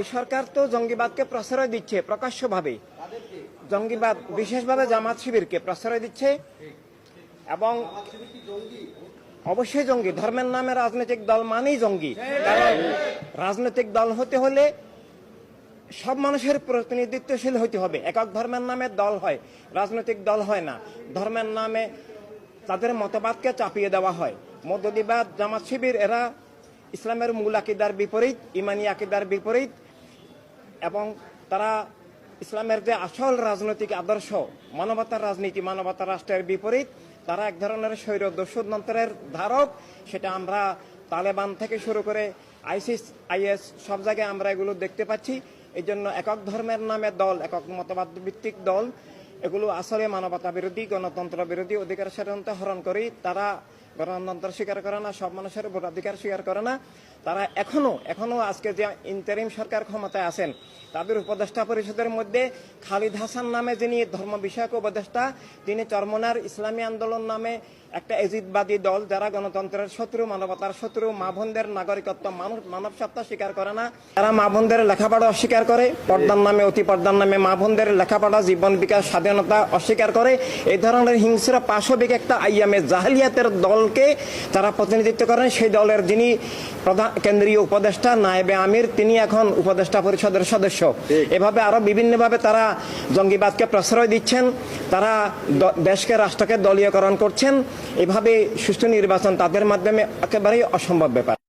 এই সরকার তো জঙ্গিবাদকে প্রশ্রয় দিচ্ছে প্রকাশ্যভাবে। জঙ্গিবাদ বিশেষভাবে জামাত শিবিরকে প্রশ্রয় দিচ্ছে এবং অবশ্যই জঙ্গি, ধর্মের নামে রাজনৈতিক দল মানেই জঙ্গি। কারণ রাজনৈতিক দল হতে হলে সব মানুষের প্রতিনিধিত্বশীল হতে হবে। একক ধর্মের নামে দল হয়, রাজনৈতিক দল হয় না। ধর্মের নামে তাদের মতবাদকে চাপিয়ে দেওয়া হয়। মধ্যদিবাদ জামাত শিবির, এরা ইসলামের মূল আকিদার বিপরীত, ইমানি আকিদার বিপরীত, এবং তারা ইসলামের যে আসল রাজনৈতিক আদর্শ, মানবতার রাজনীতি, মানবতার রাষ্ট্রের বিপরীত, তারা এক ধরনের স্বৈর দস্যুতন্ত্রের ধারক। সেটা আমরা তালেবান থেকে শুরু করে আইসিস, আইএস, সব জায়গায় আমরা এগুলো দেখতে পাচ্ছি। এই জন্য একক ধর্মের নামে দল, একক মতবাদ ভিত্তিক দল, এগুলো আসলে মানবতা বিরোধী, গণতন্ত্র বিরোধী অধিকার স্বাধীনতা হরণ করে তারা গণতন্ত্র স্বীকার করে না, সব মানুষের ভোটাধিকার স্বীকার করে না। তারা এখনও এখনও আজকে যে ইন্টারিম সরকার ক্ষমতায় আছেন, তাদের উপদেষ্টা পরিষদের মধ্যে খালিদ হাসান নামে যিনি ধর্ম বিষয়ক উপদেষ্টা, তিনি চরমনার ইসলামী আন্দোলন নামে একটা এজিদবাদী দল যারা গণতন্ত্রের শত্রু, মানবতার শত্রু, মা বোনদের নাগরিকত্ব, মানুষ, মানব সত্তা স্বীকার করে না। তারা মা বোনদের লেখাপড়া অস্বীকার করে, পর্দার নামে, অতি পর্দার নামে মা বোনদের লেখাপড়া, জীবন বিকাশ, স্বাধীনতা অস্বীকার করে। এই ধরনের হিংস্র, পাশবিক একটা আইয়ামে জাহালিয়াতের দলকে তারা প্রতিনিধিত্ব করেন সেই দলের যিনি প্রধান কেন্দ্রীয় উপদেষ্টা নায়েবে আমির তিনি এখন উপদেষ্টা পরিষদের সদস্য। এভাবে আরও বিভিন্নভাবে তারা জঙ্গিবাদকে প্রশ্রয় দিচ্ছেন তারা দেশকে রাষ্ট্রকে দলীয়করণ করছেন। এভাবে সুষ্ঠু নির্বাচন তাদের মাধ্যমে একেবারেই অসম্ভব ব্যাপার।